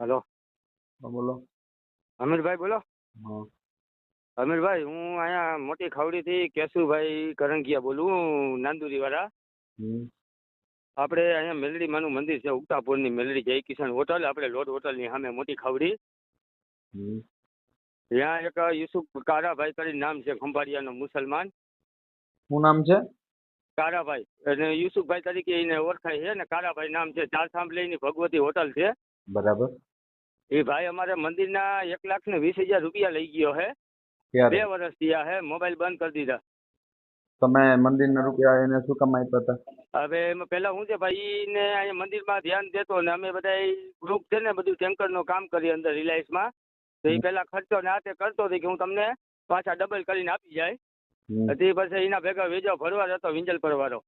Hello. હા બોલો. અમીરભાઈ બોલો. હા. અમીરભાઈ હું અહીંયા મોટી ખાવડીથી કેશુભાઈ કરંગિયા બોલું નાંદુરીવાળા. આપણે અહીંયા મેલડીમાનું મંદિર છે ઉગતાપુરની મેલડી જય કિશન હોટલ. આપણે લોટ હોટલની સામે મોટી ખાવડી. હમ. ત્યાં એક યુસુફ કારાભાઈ કરીને નામ છે ખંભાળિયાનો મુસલમાન. શું નામ છે? કારાભાઈ. અને યુસુફભાઈ તરીકે એને ઓળખાય છે ને કારાભાઈ નામ છે. ચાર થાંભલીની ભગવતી હોટલ છે. બરાબર. એ ભાઈ અમારે મંદિરના એક લાખ ને વીસ હજાર રૂપિયા લઈ ગયો હે. બે વર્ષ થયા હે મોબાઈલ બંધ કરી દીધા. તમે મંદિરના રૂપિયા એને શું કામ આપ્યા હતા? હવે એમાં પેલા હું છે ભાઈ ને અહીંયા મંદિરમાં ધ્યાન દેતો ને અમે બધા ગ્રુપ છે ને બધું ટેન્કરનું કામ કરીએ અંદર રિલાયન્સમાં. તો એ. પેલા ખર્ચો ને આ તે કરતો હતો કે હું તમને પાછા ડબલ કરીને આપી જાય. તે પછી એના ભેગા વેજો ભરવા હતો વિંજલ પરવારો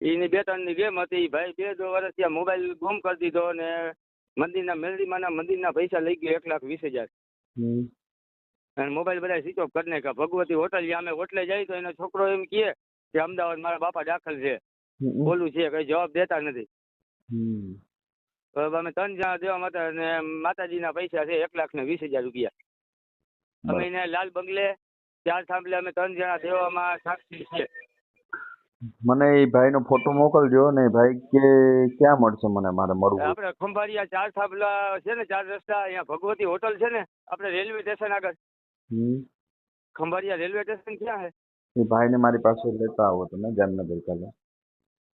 એની બે ત્રણની ગેમ હતી. ભાઈ બે દો વર્ષ ત્યાં મોબાઈલ ગુમ કરી દીધો ને મંદિરના મેલડીમાના મંદિરના પૈસા લઈ ગયો એક લાખ વીસ હજાર. અને મોબાઈલ બધા સ્વિચ ઓફ કરી નાખ્યા. ભગવતી હોટલ જ્યાં અમે હોટલે જાય તો એનો છોકરો એમ કહે કે અમદાવાદ મારા બાપા દાખલ છે. બોલું છે કઈ જવાબ દેતા નથી. અમે ત્રણ જણા દેવા માટે અને માતાજીના પૈસા છે એક લાખ ને વીસ હજાર રૂપિયા. અમે એને લાલ બંગલે ચાર થાંભલે અમે ત્રણ જણા દેવામાં સાક્ષી છે મને એ ભાઈનો ફોટો મોકલજો ને એ ભાઈ કે ક્યાં મળશે મને મારે મળવું? હોય. આપણે ખંભાળિયા ચાર થાંભલા છે ને ચાર રસ્તા અહીંયા ભગવતી હોટલ છે ને આપણે રેલવે સ્ટેશન આગળ. હમ. ખંભાળિયા રેલવે સ્ટેશન ક્યાં હે? એ ભાઈને મારી પાસે લેતા આવો તમે જામનગર કાલે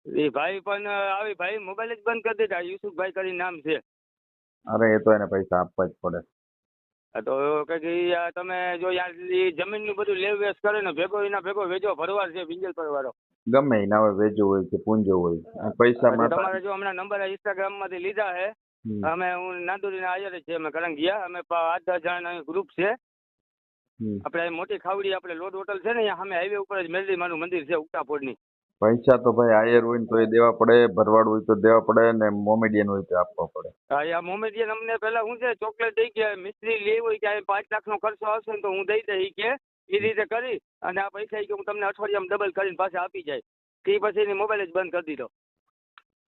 એ ભાઈ પણ આવી ભાઈ મોબાઈલ જ બંધ કરી દીધા યુસુફભાઈ કરી નામ છે. અરે એ તો એને પૈસા આપવા જ પડે. તો કે ઈ તમે જો યાર ઈ જમીનનું બધું લેવ વેચ કરે ને ભેગો એના ભેગો વેચો ભરવાર છે બિંજલ પરવારો ગમે એના હવે વેજો હોય કે પૂંજો હોય. પૈસા માં તમારે જો હમણાં નંબર ઇન્સ્ટાગ્રામમાંથી લીધા છે અમે હું નાંદુરીના ના હાજર છે અમે કરંગિયા અમે પ- આઠ દસ જણા ગ્રુપ છે. આપડે આપણે મોટી ખાવડી આપણે લોડ હોટલ છે ને અહીંયા સામે હાઈવે ઉપર જ મેલડી માનું મંદિર છે ઉગતાપોળની પૈસા તો ભાઈ આયર હોય ને તો એ દેવા પડે ભરવાડ હોય તો દેવા પડે ને મોમેડિયન હોય તો આપવા પડે. અહીંયા મોમેડિયન અમને પેલા હું છે ચોકલેટ દઈ કે મિસ્ત્રી લેવી હોય કે પાંચ લાખનો ખર્ચો આવશે ને તો હું દઈ દઈ કે એ રીતે કરી અને આ પૈસા કે હું તમને અઠવાડિયામાં ડબલ કરીને પાછા આપી જાય. તે પછી એની મોબાઈલ જ બંધ કરી દીધો.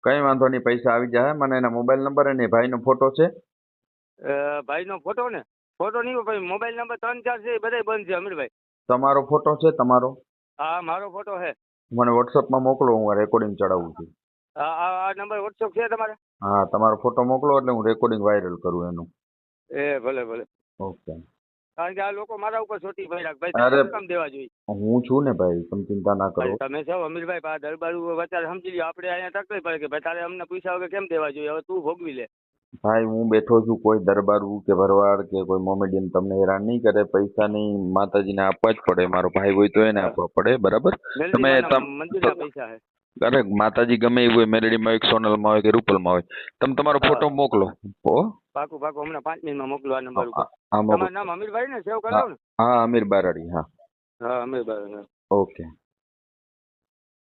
કઈ વાંધો નહીં પૈસા આવી જાય મને એના મોબાઈલ નંબર અને ભાઈનો ફોટો છે. ભાઈનો ફોટો ને? ફોટો નહીં હોય ભાઈ મોબાઈલ નંબર ત્રણ ચાર છે એ બધાય બંધ છે અમીરભાઈ. તમારો ફોટો છે તમારો? હા મારો ફોટો છે. મને વોટ્સઅપમાં મોકલો હું રેકોર્ડિંગ ચડાવું છું. આ આ- આ નંબર વોટ્સઅપ છે તમારે? હા તમારો ફોટો મોકલો એટલે હું રેકોર્ડિંગ વાયરલ કરું એનું. એ ભલે ભલે. ઓકે. કારણ કે આ લોકો મારા ઉપર છોટી ભાઈ રાખ ભાઈ અરે. કામ દેવા જોઈએ. હું છું ને ભાઈ તમે ચિંતા ના કરો. તમે છો અમીરભાઈ પા દરબારું વચારે સમજી લ્યો આપણે અહીંયા તકલીફ પડે કે ભાઈ તારે અમને પૈસા વગર કેમ દેવા જોઈએ? હવે તું ભોગવી લે. ભાઈ હું બેઠો છું કોઈ દરબારું કે ભરવાડ કે કોઈ મોમેડિયન તમને હેરાન નહીં કરે પૈસા નહીં માતાજીને આપવા જ પડે મારો ભાઈ હોય તો એને આપવા પડે બરાબર? તમે અરે માતાજી ગમે એવું હોય મેલેડીમાં હોય કે સોનલમાં હોય કે રૂપલમાં હોય તમે તમારો ફોટો મોકલો હો. પાકું પાકું હમણાં પાંચ મિનિટમાં મોકલો આ નંબર ઉપર. તમારું નામ અમીરભાઈ ને સેવ કરાવો ને? હા અમીર બારાડી હા. હા અમીર બારાડી ઓકે.